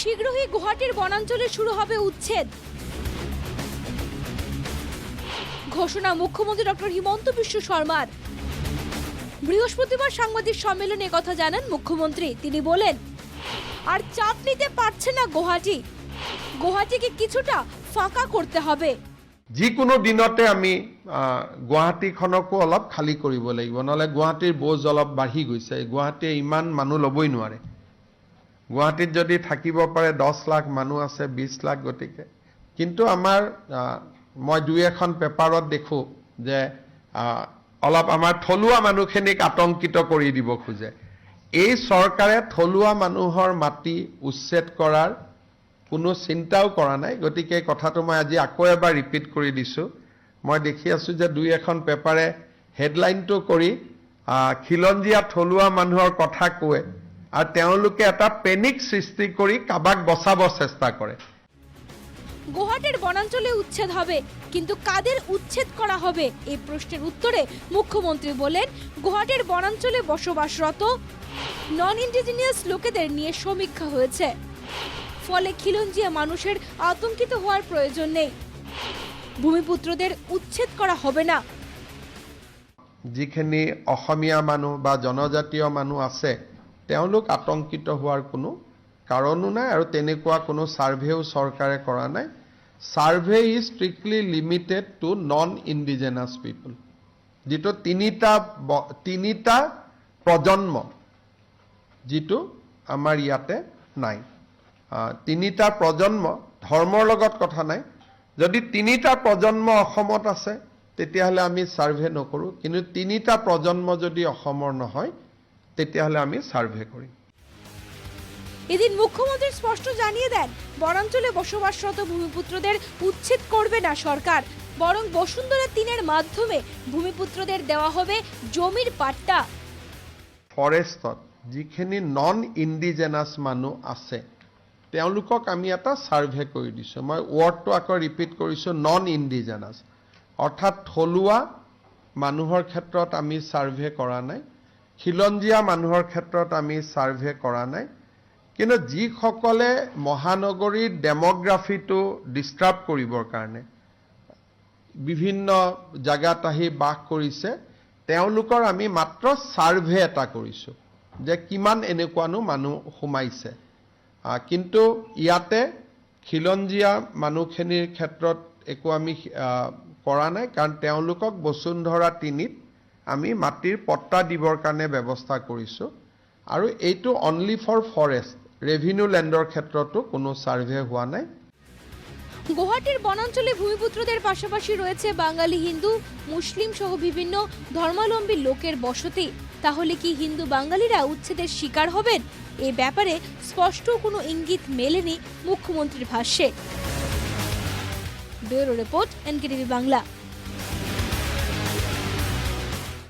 শীঘ্রই গুয়াহাটির বনাঞ্চলে শুরু হবে উচ্ছেদ। ঘোষণা মুখ্যমন্ত্রী ডক্টর হিমন্ত বিশ্ব শর্মার। বৃহস্পতিবার সাংবাদিক সম্মেলনে কথা জানান মুখ্যমন্ত্রী। তিনি বলেন, আর চাপ নিতে পারছে না গুয়াহাটি। গুয়াহাটিকে কিছুটা ফাঁকা করতে হবে। যিকোনো দিনতে আমি গুৱাহাটীখনকো অলপ খালী কৰিব লাগিব। নহ'লে গুৱাহাটীৰ বোজ অলপ বাঢ়ি গৈছে। গুৱাহাটীয়ে ইমান মানুহ ল'বই নোৱাৰে। গুৱাহাটীত যদি থাকিব পাৰে দহ লাখ মানুহ আছে বিছ লাখ গতিকে। কিন্তু আমাৰ মই দুই এখন পেপাৰত দেখোঁ যে অলপ আমাৰ থলুৱা মানুহখিনিক আতংকিত কৰি দিব খোজে। এই চৰকাৰে থলুৱা মানুহৰ মাটি উচ্ছেদ কৰাৰ কোনো চিন্তাও কৰা নাই। গতিকে কথাটো মই আজি আকৌ এবাৰ ৰিপিট কৰি দিছোঁ। মই দেখি আছোঁ যে দুই এখন পেপাৰে হেডলাইনটো কৰি খিলঞ্জীয়া থলুৱা মানুহৰ কথা কয়। আৰু তেওঁলোকে এটা পেনিক সৃষ্টি কৰি কাবাক বচাব চেষ্টা কৰে। গুয়াহাটির বনাঞ্চলে উচ্ছেদ হবে কিন্তু কাদের উচ্ছেদ করা হবে? এই প্রশ্নের উত্তরে মুখ্যমন্ত্রী বলেন গুয়াহাটির বনাঞ্চলে বসবাসরত নন ইন্ডিজিনিয়াস লোকেদের নিয়ে সমীক্ষা হয়েছে। ফলে খিলঞ্জিয়া মানুষের আতঙ্কিত হওয়ার প্রয়োজন নেই। ভূমিপুত্রদের উচ্ছেদ করা হবে না। যিখিনি অসমীয়া মানুহ বা জনজাতীয় মানুহ আছে তেওঁলোক আতংকিত হোৱাৰ কোনো কাৰণো নাই আৰু তেনেকুৱা কোনো ছাৰ্ভেও চৰকাৰে কৰা নাই। Survey is strictly limited to non indigenous people যিটো তিনিটা তিনিটা প্ৰজন্ম যিটো আমাৰ ইয়াতে নাই। তিনিটা প্ৰজন্ম ধৰ্মৰ লগত কথা নাই। যদি তিনিটা প্ৰজন্ম অসমত আছে তেতিয়াহ'লে আমি ছাৰ্ভে নকৰোঁ। কিন্তু তিনিটা প্ৰজন্ম যদি অসমৰ নহয় তেতিয়াহ'লে আমি ছাৰ্ভে কৰিম এদিন মুখ্যমন্ত্রী স্পষ্ট জানিয়ে দেন বনাঞ্চলে বসবাসরত ভূমিপুত্রদের উচ্ছেদ করবে না সরকার বরং বসুন্ধরা তিনের মাধ্যমে ভূমিপুত্রদের দেওয়া হবে জমির পাট্টা। ফৰেষ্টত যিখিনি নন ইণ্ডিজেনাছ মানুহ আছে তেওঁলোকক আমি এটা ছাৰ্ভে কৰি দিছোঁ। মই ৱৰ্ডটো আকৌ ৰিপিট কৰিছোঁ নন ইণ্ডিজেনাছ অৰ্থাৎ থলুৱা মানুহৰ ক্ষেত্ৰত আমি ছাৰ্ভে কৰা নাই। খিলঞ্জীয়া মানুহৰ ক্ষেত্ৰত আমি ছাৰ্ভে কৰা নাই। কিন্তু যিসকলে মহানগৰীৰ ডেম'গ্ৰাফিটো ডিষ্টাৰ্ব কৰিবৰ কাৰণে বিভিন্ন জাগাত আহি বাস কৰিছে তেওঁলোকৰ আমি মাত্ৰ ছাৰ্ভে এটা কৰিছোঁ যে কিমান এনেকুৱানো মানুহ সোমাইছে। কিন্তু ইয়াতে খিলঞ্জীয়া মানুহখিনিৰ ক্ষেত্ৰত একো আমি কৰা নাই। কাৰণ তেওঁলোকক বসুন্ধৰা তিনিত আমি মাটিৰ পট্টা দিবৰ কাৰণে ব্যৱস্থা কৰিছোঁ। আৰু এইটো অনলি ফৰ ফৰেষ্ট ৰেভিনিউ লেণ্ডৰ ক্ষেত্ৰতো কোনো ছাৰ্ভে হোৱা নাই। গুয়াহাটির বনাঞ্চলে ভূমিপুত্রদের পাশাপাশি রয়েছে বাঙালি হিন্দু, মুসলিম সহ বিভিন্ন ধর্মাবলম্বী লোকের বসতি। তাহলে কি হিন্দু বাঙালিরা উচ্ছেদের শিকার হবেন? এ ব্যাপারে স্পষ্ট কোনো ইঙ্গিত মেলেনি মুখ্যমন্ত্রীর ভাষ্যে। Bureau report NKTV Bangla.